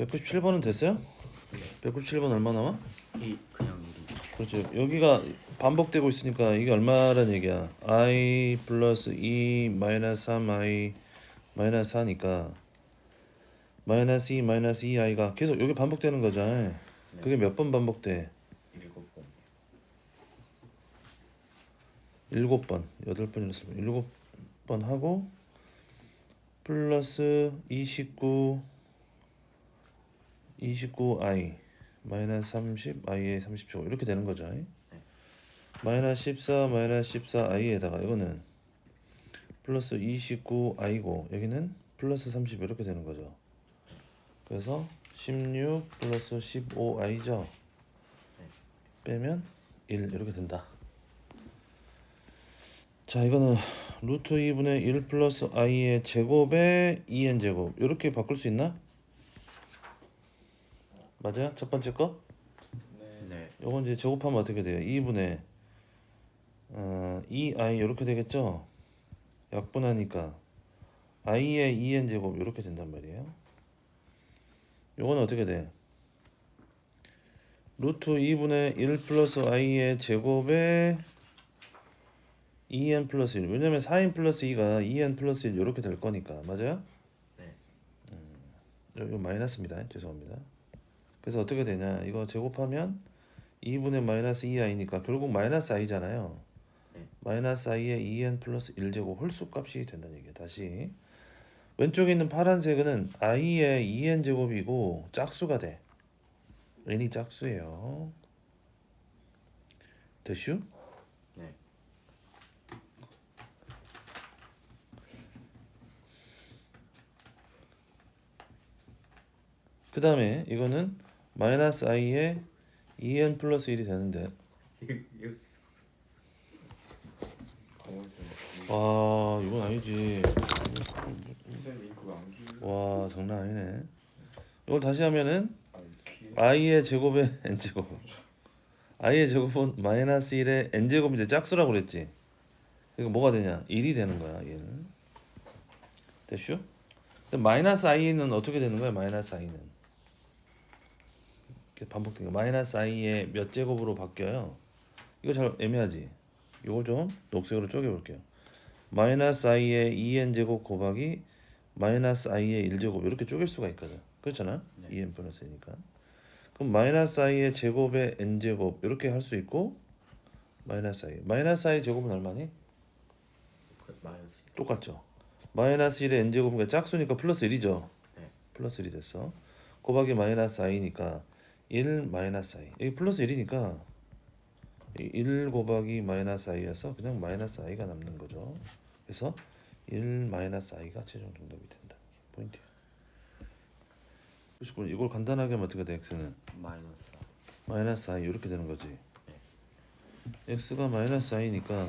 197번은 됐어요? 197번 얼마 나와? 이 그냥 일이 그렇죠. 여기가 반복되고 있으니까 이게 얼마란 얘기야? i 플러스 2 마이너스 3i 마이너스 4니까 마이너스 2 마이너스 2i가 계속 여기 반복되는 거잖아. 그게 몇 번 반복돼? 일곱 번 일곱 번, 여덟 번이라서 일곱 번 하고 플러스 29 29i 마이너스 30 i에 30초 이렇게 되는 거죠. 마이너스 14 마이너스 14i에다가 이거는 플러스 29i고 여기는 플러스 30 이렇게 되는 거죠. 그래서 16 플러스 15i죠. 빼면 1 이렇게 된다. 자 이거는 루트 2분의 1 플러스 i의 제곱에 2n 제곱 이렇게 바꿀 수 있나? 맞아요? 첫 번째 거? 네 요건 이제 제곱하면 어떻게 돼요? 2분의 어, 2i 이렇게 되겠죠? 약분하니까 i의 2n 제곱 이렇게 된단 말이에요. 요건 어떻게 돼? 루트 2분의 1 플러스 i의 제곱에 2n 플러스 1 왜냐면 4n 플러스 2가 2n 플러스 1 이렇게 될 거니까 맞아요? 네. 음, 이거 마이너스입니다. 죄송합니다. 그래서 어떻게 되냐 이거 제곱하면 2분의 마이너스 2i니까 결국 마이너스 i잖아요. 네. 마이너스 i의 2n 플러스 1제곱 홀수값이 된다는 얘기예요. 다시 왼쪽에 있는 파란색은 i의 2n 제곱이고 짝수가 돼. n이 짝수예요. 됐슈? 네. 그 다음에 이거는 마이너스 i의 2n 플러스 1이 되는데. 이거 이거 와 이건 아니지. 와 장난 아니네. 이걸 다시 하면은 i의 제곱에 n 제곱. i의 제곱은 마이너스 1의 n 제곱인데 짝수라고 그랬지. 그러니까 뭐가 되냐? 1이 되는 거야 얘는. 됐슈? 근데 마이너스 i는 어떻게 되는 거야 마이너스 i는 반복된 거. 마이너스 i의 몇 제곱으로 바뀌어요? 이거 잘 애매하지? 이걸 좀 녹색으로 쪼개 볼게요. 마이너스 i의 2n 제곱 곱하기 마이너스 i의 1제곱. 이렇게 쪼갤 수가 있거든. 그렇잖아? 네. 2n 플러스니까. 그럼 마이너스 i의 제곱에 n 제곱. 이렇게 할 수 있고 마이너스 i. 마이너스 i 제곱은 얼마니? 그 마이너스. 똑같죠. 마이너스 1의 n 제곱이니까 짝수니까 플러스 1이죠. 네. 플러스 1이 됐어. 곱하기 마이너스 i니까 1 마이너스 i 여기 플러스 1이니까 1 곱하기 마이너스 i여서 그냥 마이너스 i가 남는 거죠. 그래서 1 마이너스 i가 최종 정답이 된다. 포인트야. 99 이걸 간단하게 하면 어떻게 돼 x는? 마이너스. 마이너스 i 이렇게 되는 거지. x가 마이너스 i니까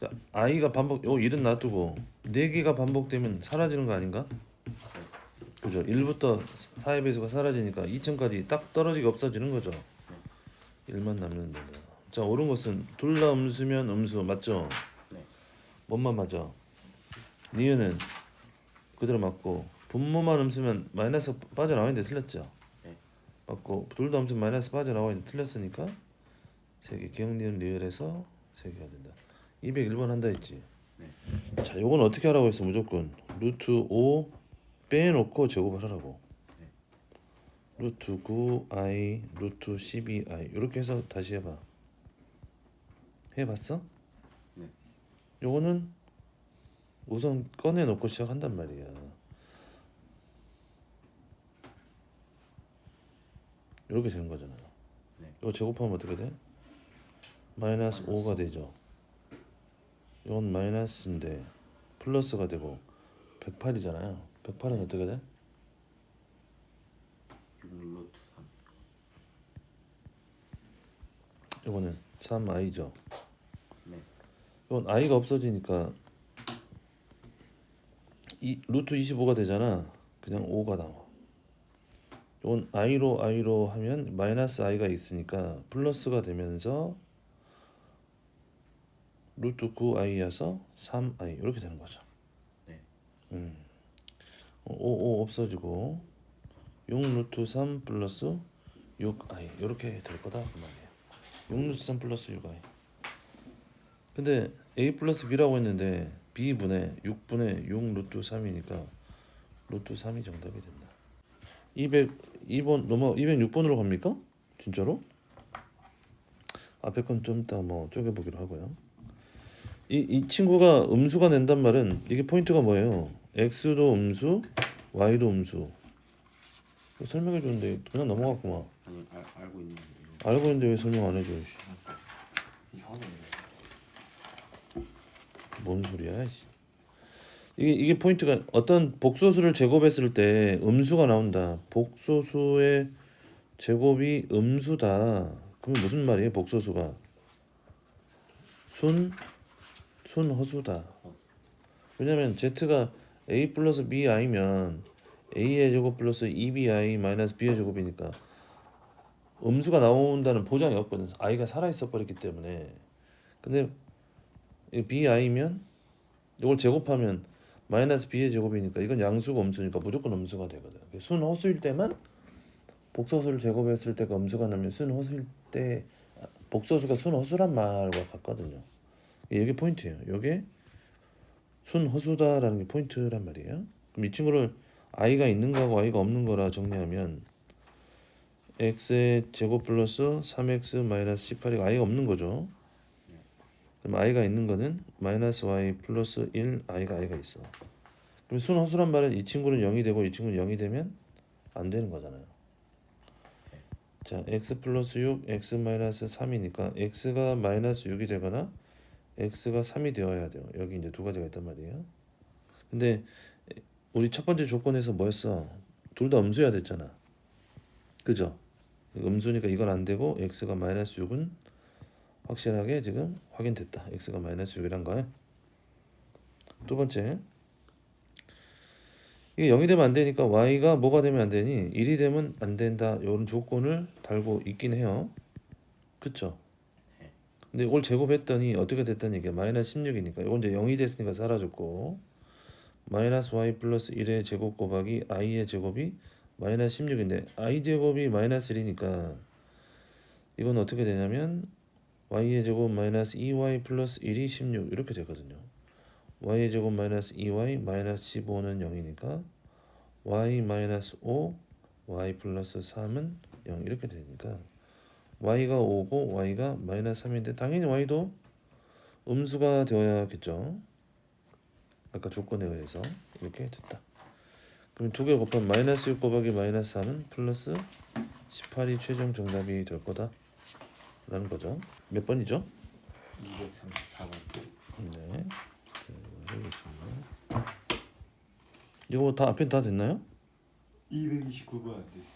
자, i가 반복 요 1은 놔두고 4개가 반복되면 사라지는 거 아닌가? 그죠? 1부터 4의 배수가 사라지니까 2층까지 딱 떨어지게 없어지는 거죠. 1만 남는 된다. 자, 옳은 것은 둘 다 음수면 음수 맞죠? 네. 뭔만 맞아? 니은은 그대로 맞고 분모만 음수면 마이너스 빠져나와있는데 틀렸죠? 네. 맞고 둘 다 음수면 마이너스 빠져나와있는데 틀렸으니까 세개 기억 니은 리을에서 세 개가 된다 201번 한다 했지? 네. 자 요건 어떻게 하라고 했어 무조건 루트 5 빼놓고 제곱을 하라고 루트 9i 루트 12i 이렇게 해서 다시 해봐 해봤어? 네. 요거는 우선 꺼내놓고 시작한단 말이야 이렇게 되는 거잖아 네. 이거 제곱하면 어떻게 돼? 마이너스 5가 되죠 이건 마이너스인데 플러스가 되고 108이잖아요 108은 어떻게 돼? 6 루트 3. 이거는 3i죠 네. 이건 i가 없어지니까 이 루트 25가 되잖아. 그냥 5가 나와. 이건 i로 i로 하면 마이너스 i가 있으니까 플러스가 되면서 루트 9i여서 3i 이렇게 되는 거죠. 네. 음. 5, 5 없어지고 6 루트 3 플러스 6i 이렇게 될 거다 그 말이에요. 6 루트 3 플러스 6i. 근데 a 플러스 b라고 했는데 b분의 6분의 6 루트 3이니까 루트 3이 정답이 된다. 200 2번 넘어 206번으로 갑니까? 진짜로? 앞에 건 좀 이따 뭐 쪼개 보기로 하고요. 이, 이 친구가 음수가 낸단 말은 이게 포인트가 뭐예요? X도 음수, y도 음수. 설명해 주는데 그냥 넘어갔구만. 아니 알, 알고 있는데 알고 있는데 왜 설명 안 해줘? 씨. 이상하네 뭔 소리야? 씨. 이게 이게 포인트가 어떤 복소수를 제곱했을 때 음수가 나온다. 복소수의 제곱이 음수다. 그러면 무슨 말이에요? 복소수가 순 순허수다. 왜냐면 z가 a 플러스 b i면 a의 제곱 플러스 2bi 마이너스 b의 제곱이니까 음수가 나온다는 보장이 없거든. i가 살아 있어 버렸기 때문에. 근데 이 b i면 이걸 제곱하면 마이너스 b의 제곱이니까 이건 양수가 음수니까 무조건 음수가 되거든. 순 허수일 때만 복소수를 제곱했을 때가 음수가 나면 순 허수일 때 복소수가 순 허수란 말과 같거든요. 이게 포인트예요. 이게 순 허수다라는 게 포인트란 말이에요. 그럼 이 친구를 i가 있는 거하고 i가 없는 거라 정리하면 x의 제곱 플러스 3x 마이너스 18이 i가 없는 거죠. 그럼 i가 있는 거는 마이너스 y 플러스 1 i가 i가 있어. 그럼 순허수란 말은 이 친구는 0이 되고 이 친구는 0이 되면 안 되는 거잖아요. 자, x 플러스 6, x 마이너스 3이니까 x가 마이너스 6이 되거나 x가 3이 되어야 돼요. 여기 이제 두 가지가 있단 말이에요. 근데 우리 첫 번째 조건에서 뭐였어? 둘 다 음수여야 됐잖아. 그죠? 음수니까 이건 안 되고 x가 마이너스 6은 확실하게 지금 확인됐다. x가 마이너스 6이란 거예요. 두 번째. 이게 0이 되면 안 되니까 y가 뭐가 되면 안 되니? 1이 되면 안 된다. 이런 조건을 달고 있긴 해요. 그쵸? 근데 이걸 제곱했더니 어떻게 됐다는 얘기야? 마이너스 16이니까. 이건 이제 0이 됐으니까 사라졌고 마이너스 y 플러스 1의 제곱 곱하기 i의 제곱이 마이너스 16인데 i 제곱이 마이너스 1이니까 이건 어떻게 되냐면 y의 제곱 마이너스 2y 플러스 1이 16 이렇게 되거든요. y의 제곱 마이너스 2y 마이너스 15는 0이니까 y 마이너스 5 y 플러스 3은 0 이렇게 되니까 y가 5고 y가 마이너스 3인데 당연히 y도 음수가 되어야겠죠. 아까 조건에 의해서 이렇게 됐다. 그럼 두 개 곱하면 마이너스 6 곱하기 마이너스 3은 플러스 18이 최종 정답이 될 거다. 라는 거죠. 몇 번이죠? 234번 네. 알겠습니다. 이거 다 앞에 다 됐나요? 229번 안 됐어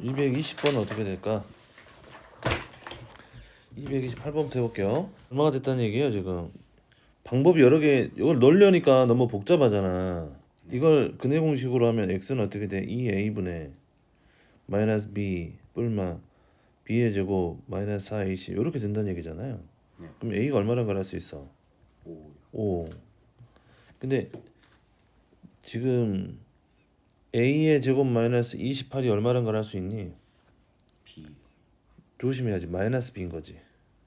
220번 어떻게 될까? 228번부터 해볼게요. 얼마가 됐다는 얘기예요 지금? 방법이 여러 개. 이걸 넣으려니까 너무 복잡하잖아. 이걸 근해 공식으로 하면 x는 어떻게 돼? 2a분의 마이너스 b 뿔마 b의 제곱 마이너스 4ac 이렇게 된다는 얘기잖아요. 네. 그럼 a가 얼마나 갈할 수 있어? 5 5. 근데 지금 a의 제곱 마이너스 28이 얼마나 갈할 수 있니? 조심해야지 마이너스 b인 거지.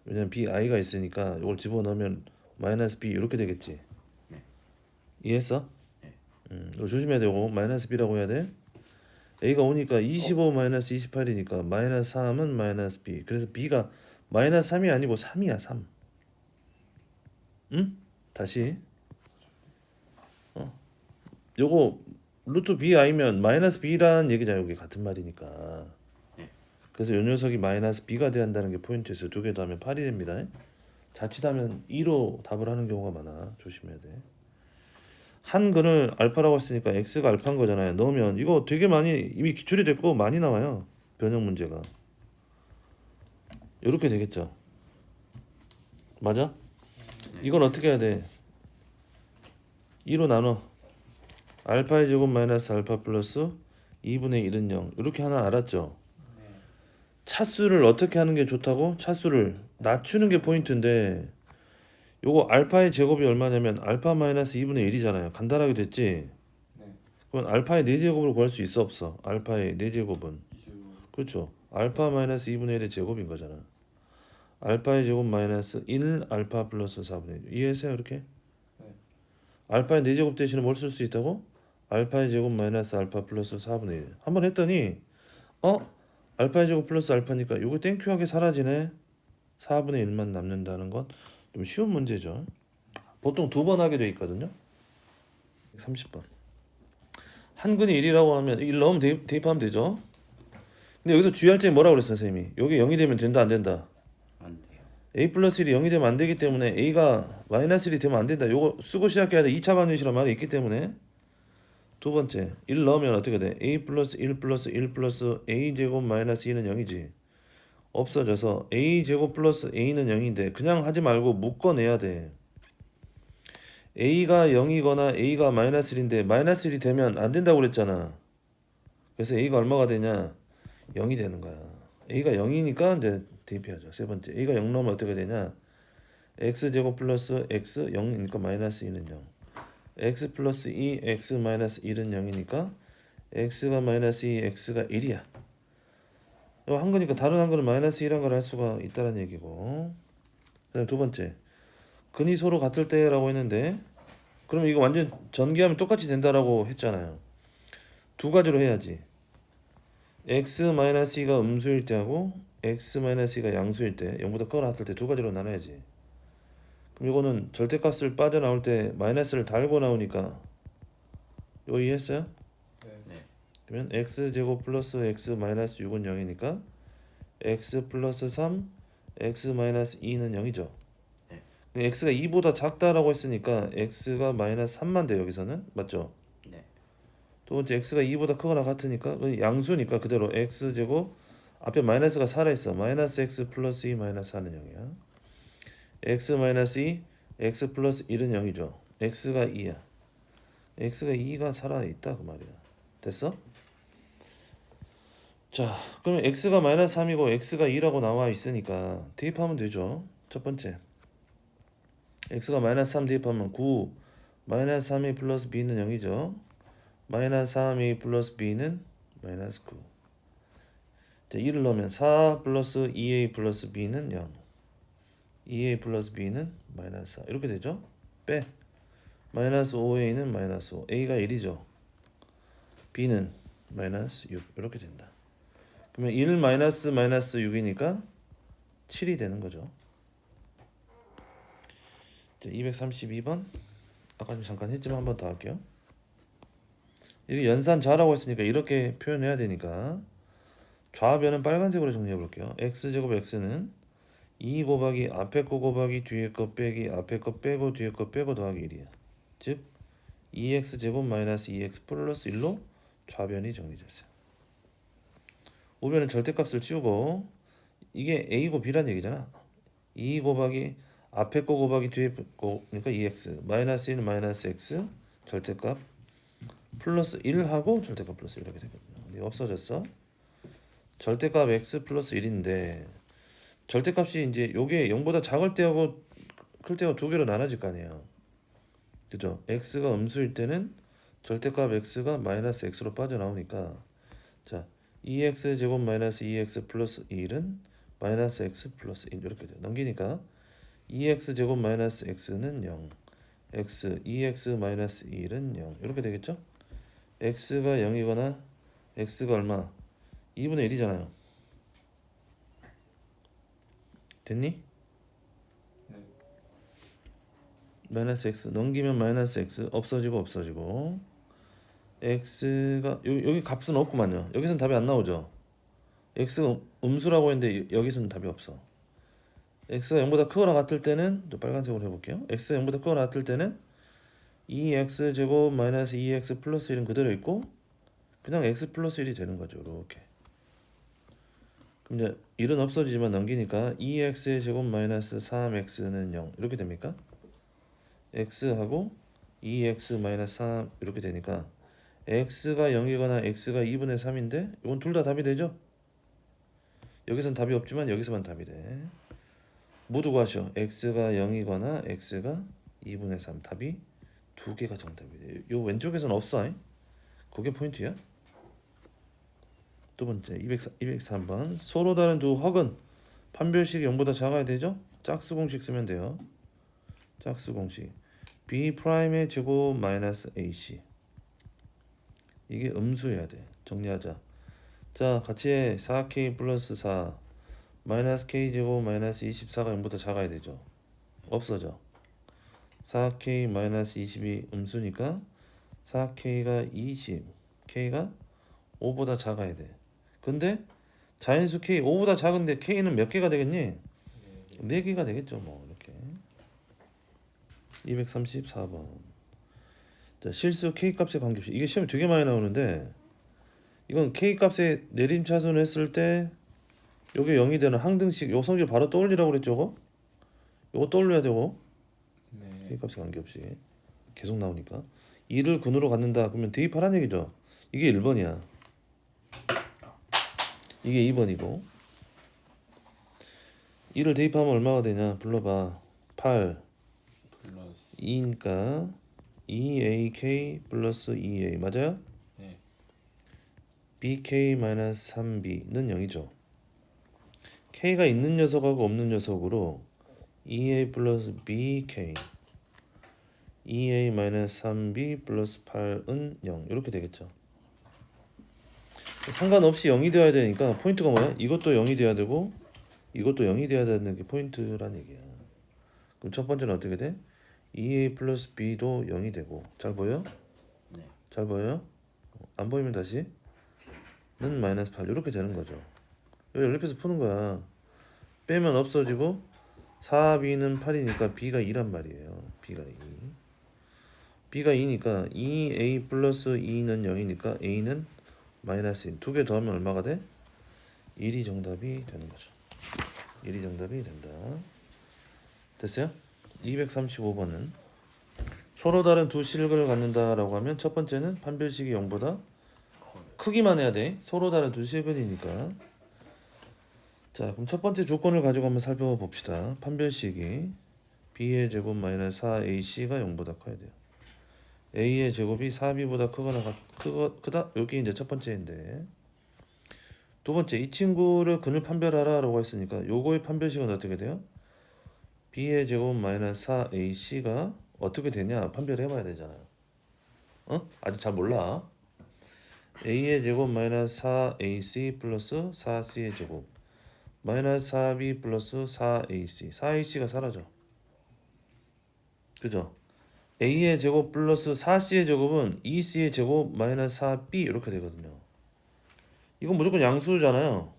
왜냐면 b i가 있으니까 이걸 집어 넣으면 마이너스 b 이렇게 되겠지. 네. 이해했어? 네. 음, 이거 조심해야 되고 마이너스 b라고 해야 돼. a가 오니까 25 마이너스 28이니까 마이너스 3은 마이너스 b. 그래서 b가 마이너스 3이 아니고 3이야 3. 응? 다시. 어. 요거 루트 b i면 마이너스 b라는 얘기잖아 여기 같은 말이니까. 네. 그래서 요 녀석이 마이너스 b가 돼야 한다는 게 포인트에서 두 개 더하면 8이 됩니다. 자칫하면 2로 답을 하는 경우가 많아. 조심해야 돼. 한 근을 알파라고 했으니까 x가 알파인 거잖아요. 넣으면 이거 되게 많이 이미 기출이 됐고 많이 나와요. 변형 문제가. 이렇게 되겠죠. 맞아? 이건 어떻게 해야 돼? 2로 나눠. 알파의 제곱 마이너스 알파 플러스 2분의 1은 0. 이렇게 하나 알았죠? 차수를 어떻게 하는 게 좋다고? 차수를 낮추는 게 포인트인데 요거 알파의 제곱이 얼마냐면 알파 마이너스 2분의 1이잖아요. 간단하게 됐지? 네. 그건 알파의 4제곱으로 구할 수 있어 없어? 알파의 4제곱은 이제 그렇죠. 알파 마이너스 2분의 1의 제곱인 거잖아. 알파의 제곱 마이너스 1 알파 플러스 4분의 1 이해했어요 이렇게? 네. 알파의 4제곱 대신에 뭘 쓸 수 있다고? 알파의 제곱 마이너스 알파 플러스 4분의 1 한번 했더니 어? 알파의 제곱 플러스 알파니까 이거 땡큐하게 사라지네. 4분의 1만 남는다는 건 좀 쉬운 문제죠. 보통 두 번 하게 돼 있거든요. 30번. 한근이 1이라고 하면 1 넣으면 대입, 대입하면 되죠. 근데 여기서 주의할 점이 뭐라고 그랬어 선생님이? 여기 0이 되면 된다 안 된다? 안 돼요. a 플러스 1이 0이 되면 안 되기 때문에 a가 마이너스 1이 되면 안 된다. 요거 쓰고 시작해야 돼. 2차 방정식이란 말이 있기 때문에 두 번째 1 넣으면 어떻게 돼? a 플러스 1 플러스 1 플러스 a 제곱 마이너스 2는 0이지. 없어져서 a 제곱 플러스 a는 0인데 그냥 하지 말고 묶어내야 돼. a가 0이거나 a가 마이너스 1인데 마이너스 1이 되면 안 된다고 그랬잖아. 그래서 a가 얼마가 되냐? 0이 되는 거야. a가 0이니까 이제 대입해야죠. 세 번째 a가 0 넣으면 어떻게 되냐? x 제곱 플러스 x 0이니까 마이너스 2는 0. X 플러스 2 x 마이너스 1은 0이니까 x가 마이너스 2 x가 1이야. 이거 한 거니까 다른 한 거는 마이너스 1한 걸 할 수가 있다는 얘기고. 그다음 두 번째 근이 서로 같을 때라고 했는데 그러면 이거 완전 전개하면 똑같이 된다라고 했잖아요. 두 가지로 해야지. x 마이너스 2가 음수일 때하고 x 마이너스 2가 양수일 때 0보다 커나 같을 때 두 가지로 나눠야지. 그럼 이거는 절대값을 빠져나올 때 마이너스를 달고 나오니까 이거 이해했어요? 네. 그러면 x 제곱 플러스 x 마이너스 6은 0이니까 x 플러스 3 x 마이너스 2는 0이죠. 네. x가 2보다 작다라고 했으니까 x가 마이너스 3만 돼 여기서는 맞죠? 네. 두 번째 x가 2보다 크거나 같으니까 그 양수니까 그대로 x 제곱 앞에 마이너스가 살아 있어 마이너스 x 플러스 2 마이너스 4는 0이야. X 마이너스 2 x 플러스 1은 0이죠. x가 2야. x가 2가 살아 있다 그 말이야. 됐어? 자, 그러면 x가 마이너스 3이고 x가 2라고 나와 있으니까 대입하면 되죠. 첫 번째. x가 마이너스 3 대입하면 9 마이너스 3a 플러스 b는 0이죠. 마이너스 3a 플러스 b는 마이너스 9. 자, 2를 넣으면 4 플러스 2a 플러스 b는 0. 2a 플러스 b는 마이너스 4. 이렇게 되죠? 빼. 마이너스 5a는 마이너스 5. a가 1이죠. b는 마이너스 6. 이렇게 된다. 그러면 1 마이너스 마이너스 6이니까 7이 되는 거죠. 자, 232번. 아까 좀 잠깐 했지만 한 번 더 할게요. 이게 연산 좌라고 했으니까 이렇게 표현해야 되니까 좌변은 빨간색으로 정리해 볼게요. x 제곱 x는 2 곱하기 앞에 거 곱하기 뒤에 거 빼기 앞에 거 빼고 뒤에 거 빼고 더하기 1이야. 즉 2x 제곱 마이너스 2x 플러스 1로 좌변이 정리됐어요. 우변은 절대값을 치우고 이게 a고 b란 얘기잖아. 2 곱하기 앞에 거 곱하기 뒤에 거 그러니까 2x 마이너스 1 마이너스 x 절대값 플러스 1하고 절대값 플러스 1 이렇게 되거든요. 없어졌어. 절대값 x 플러스 1인데 절대값이 이제 요게 0보다 작을 때하고 클 때하고 두 개로 나눠질 거 아니에요. 그죠? x가 음수일 때는 절대값 x가 마이너스 x로 빠져나오니까 자 2x 제곱 마이너스 2x 플러스 1은 마이너스 x 플러스 1 이렇게 돼요. 넘기니까 2x 제곱 마이너스 x는 0 x 2x 마이너스 1은 0 이렇게 되겠죠? x가 0이거나 x가 얼마? 2분의 1이잖아요. 됐니? 네. 마이너스 x 넘기면 마이너스 x 없어지고 없어지고 x가 여기, 여기 값은 없구만요. 여기선 답이 안 나오죠. x가 음- 음수라고 했는데 여- 여기서는 답이 없어. x가 0보다 크거나 같을 때는 또 빨간색으로 해볼게요. x가 0보다 크거나 같을 때는 2x 제곱 마이너스 2x 플러스 1은 그대로 있고 그냥 x 플러스 1이 되는 거죠. 이렇게. 그럼 이제 1은 없어지지만 넘기니까 2x의 제곱 마이너스 3x는 0 이렇게 됩니까? x하고 2x 마이너스 3 이렇게 되니까 x가 0이거나 x가 2분의 3인데 이건 둘 다 답이 되죠? 여기선 답이 없지만 여기서만 답이 돼. 모두 구하시오. x가 0이거나 x가 2분의 3 답이 두 개가 정답이 돼. 요 왼쪽에선 없어. 잉? 그게 포인트야? 두 번째 200, 203번 서로 다른 두 헉은 판별식이 0보다 작아야 되죠? 짝수 공식 쓰면 돼요. 짝수 공식 b 프라임의 제곱 마이너스 ac 이게 음수여야 돼. 정리하자. 자 같이 해 4k 플러스 4 마이너스 k 제곱 마이너스 24가 0보다 작아야 되죠. 없어져. 4k 마이너스 20이 음수니까 4k가 20, k가 5보다 작아야 돼. 근데 자연수 k 5보다 작은데 k는 몇 개가 되겠니? 4개가 되겠죠, 뭐 이렇게. 234번. 자, 실수 k 값의 관계식. 이게 시험에 되게 많이 나오는데 이건 k 값의 내림차순 했을 때 요게 0이 되는 항등식 요 성질 바로 떠올리라고 그랬죠, 이거? 요거 떠올려야 되고 네. k 값에 관계없이 계속 나오니까 2를 근으로 갖는다 그러면 대입하란 얘기죠. 이게 1번이야. 이게 2번이고 2를 대입하면 얼마가 되냐 불러봐 8 플러스 2니까 2ak 플러스 2a 맞아요? 네. bk 마이너스 3b는 0이죠. k가 있는 녀석하고 없는 녀석으로 2a 플러스 bk 2a 마이너스 3b 플러스 8은 0 이렇게 되겠죠. 상관없이 0이 되어야 되니까 포인트가 뭐야? 이것도 0이 돼야 되고 이것도 0이 돼야 되는 게 포인트란 얘기야. 그럼 첫 번째는 어떻게 돼? 2a 플러스 b도 0이 되고 잘 보여? 네. 잘 보여요? 안 보이면 다시 는 마이너스 8 이렇게 되는 거죠. 여기 연립해서 푸는 거야. 빼면 없어지고 4b는 8이니까 b가 2란 말이에요. b가 2. b가 2니까 2a 플러스 2는 0이니까 a는 마이너스 1. 두개 더하면 얼마가 돼? 1이 정답이 되는 거죠. 1이 정답이 된다. 됐어요? 235번은 서로 다른 두 실근을 갖는다라고 하면 첫 번째는 판별식이 0보다 커요. 크기만 해야 돼. 서로 다른 두 실근이니까. 자, 그럼 첫 번째 조건을 가지고 한번 살펴봅시다. 판별식이 b의 제곱 마이너스 4ac가 0보다 커야 돼요. A의 제곱이 4b보다 크거나 같, 크거, 크다? 여기 이제 첫 번째인데. 두 번째, 이 친구를 근을 판별하라라고 했으니까 요거의 판별식은 어떻게 돼요? b의 제곱 마이너스 4ac가 어떻게 되냐 판별해 봐야 되잖아요. 어? 아직 잘 몰라. a의 제곱 마이너스 4ac 플러스 4c의 제곱 마이너스 4b 플러스 4ac 4ac가 사라져. 그죠? A의 제곱 플러스 4c의 제곱은 2c의 제곱 마이너스 4b 이렇게 되거든요. 이건 무조건 양수잖아요.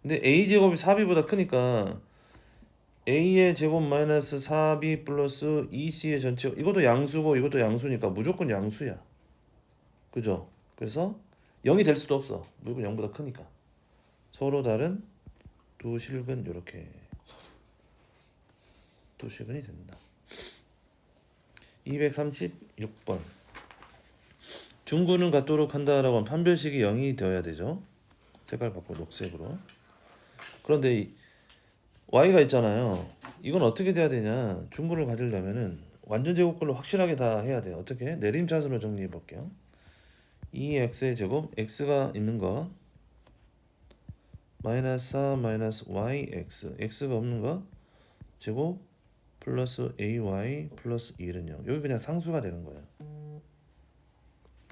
근데 a 제곱이 4b보다 크니까 a의 제곱 마이너스 4b 플러스 2c의 전체 이것도 양수고 이것도 양수니까 무조건 양수야. 그죠? 그래서 0이 될 수도 없어. 무조건 0보다 크니까. 서로 다른 두 실근 이렇게 두 실근이 된다. 236번 중구는 같도록 한다라고 하면 판별식이 0이 되어야 되죠. 색깔 바꿔 녹색으로. 그런데 이 y가 있잖아요. 이건 어떻게 돼야 되냐? 중구를 가지려면은 완전 제곱글로 확실하게 다 해야 돼요. 어떻게? 내림차순으로 정리해 볼게요. 2x의 제곱 x가 있는 거 마이너스 4 마이너스 yx x가 없는 거 제곱 플러스 ay 플러스 1은 0 여기 그냥 상수가 되는 거야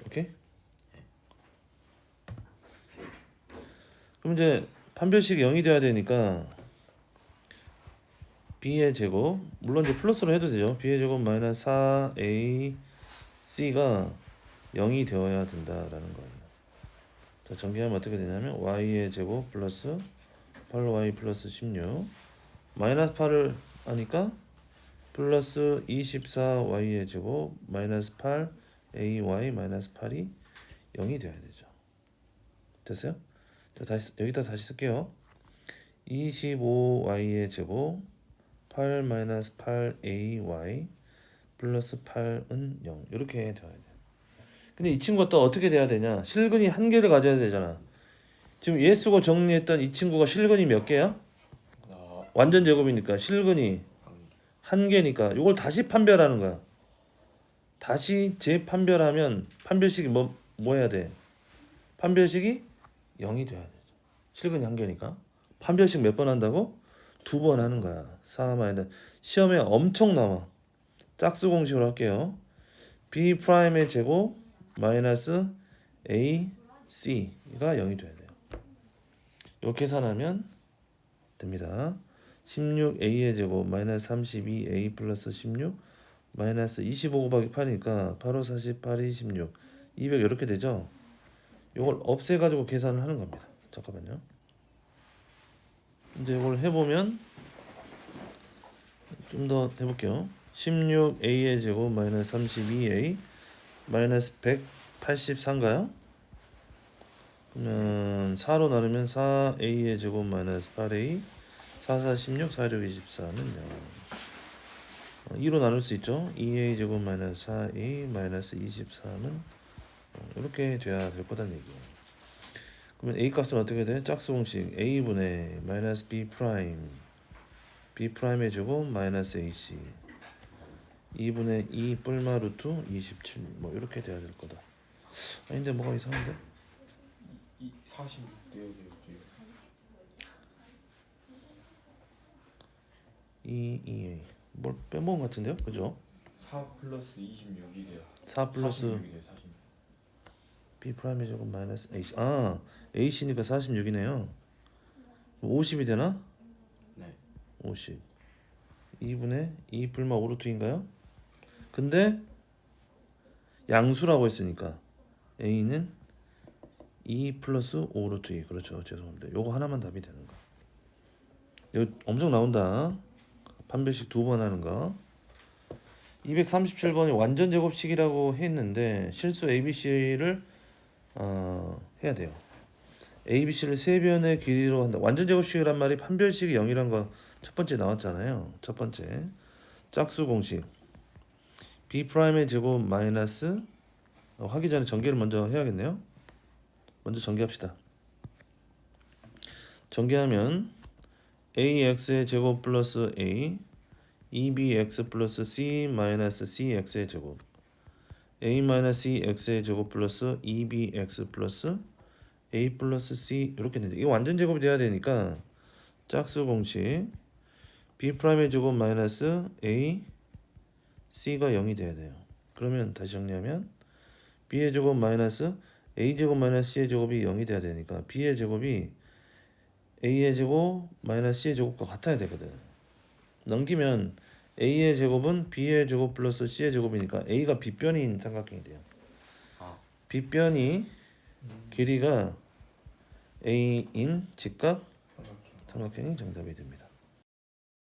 오케이? 그럼 이제 판별식이 0이 돼야 되니까 b의 제곱 물론 이제 플러스로 해도 되죠 b의 제곱 마이너스 4ac가 0이 되어야 된다라는 거예요. 자, 전개하면 어떻게 되냐면 y의 제곱 플러스 8y 플러스 16 마이너스 8을 하니까 플러스 24y의 제곱 마이너스 8ay 마이너스 8이 0이 되어야 되죠. 됐어요? 자, 다시 여기다 다시 쓸게요. 25y의 제곱 8 마이너스 8ay 플러스 8은 0 이렇게 되어야 돼. 근데 이 친구가 또 어떻게 돼야 되냐? 실근이 한 개를 가져야 되잖아. 지금 얘 쓰고 정리했던 이 친구가 실근이 몇 개야? 나 완전 제곱이니까 실근이 한 개니까 이걸 다시 판별하는 거야. 다시 재판별하면 판별식이 뭐 뭐 해야 돼? 판별식이 0이 돼야 되죠. 실근 양계니까. 판별식 몇 번 한다고? 두 번 하는 거야. 4 마이너스 시험에 엄청 나와. 짝수 공식으로 할게요. b 프라임의 제곱 마이너스 a c가 0이 돼야 돼요. 이렇게 계산하면 됩니다. 16a의 제곱 마이너스 32a 플러스 16 마이너스 25 곱하기 8이니까 8호 48이 16 200 이렇게 되죠. 이걸 없애가지고 계산을 하는 겁니다. 잠깐만요. 이제 이걸 해보면 좀 더 해볼게요. 16a의 제곱 마이너스 32a 마이너스 183인가요? 그러면 4로 나누면 4a의 제곱 마이너스 8a 4, 4, 16, 4, 6, 24는 0 2로 나눌 수 있죠. 2a 제곱 마이너스 4a 마이너스 23은 이렇게 돼야 될 거다는 얘기예요. 그러면 a 값은 어떻게 돼? 짝수 공식 a 분의 마이너스 b 프라임 b 프라임의 제곱 마이너스 ac 2분의 2 뿔마 루트 27뭐 이렇게 돼야 될 거다. 아닌데 뭐가 이상한데? 이46 돼야 되겠 지. 2 2a 뭘 빼먹은 것 같은데요? 그죠? 4 플러스 26이 돼요. 4 플러스 46이 돼요. 46. b 프라임의 제곱 마이너스 ac 아 ac니까 46이네요. 50이 되나? 네. 50 2분의 2 불마 5 루트인가요? 근데 양수라고 했으니까 a는 2 플러스 5 루트 2 그렇죠 죄송합니다 요거 하나만 답이 되는 거 이거 엄청 나온다 판별식 두 번 하는 거 237번이 완전 제곱식이라고 했는데 실수 ABC를 어, 해야 돼요 ABC를 세 변의 길이로 한다 완전 제곱식이란 말이 판별식이 0이란 거 첫 번째 나왔잖아요. 첫 번째 짝수 공식 b 프라임의 제곱 마이너스 어, 하기 전에 전개를 먼저 해야겠네요. 먼저 전개합시다. 전개하면 ax의 제곱 플러스 a 2bx 플러스 c 마이너스 cx의 제곱 a 마이너스 x의 제곱 플러스 2bx 플러스 a 플러스 c 이렇게 되는데 이거 완전 제곱이 돼야 되니까 짝수 공식 b 프라임의 제곱 마이너스 a c가 0이 돼야 돼요. 그러면 다시 정리하면 b의 제곱 마이너스 a 제곱 마이너스 c의 제곱이 0이 돼야 되니까 b의 제곱이 a의 제곱 마이너스 c의 제곱과 같아야 되거든. 넘기면 a의 제곱은 b의 제곱 플러스 c의 제곱이니까 a가 빗변인 삼각형이 돼요. 아. 빗변이 길이가 a인 직각 삼각형. 삼각형이 정답이 됩니다.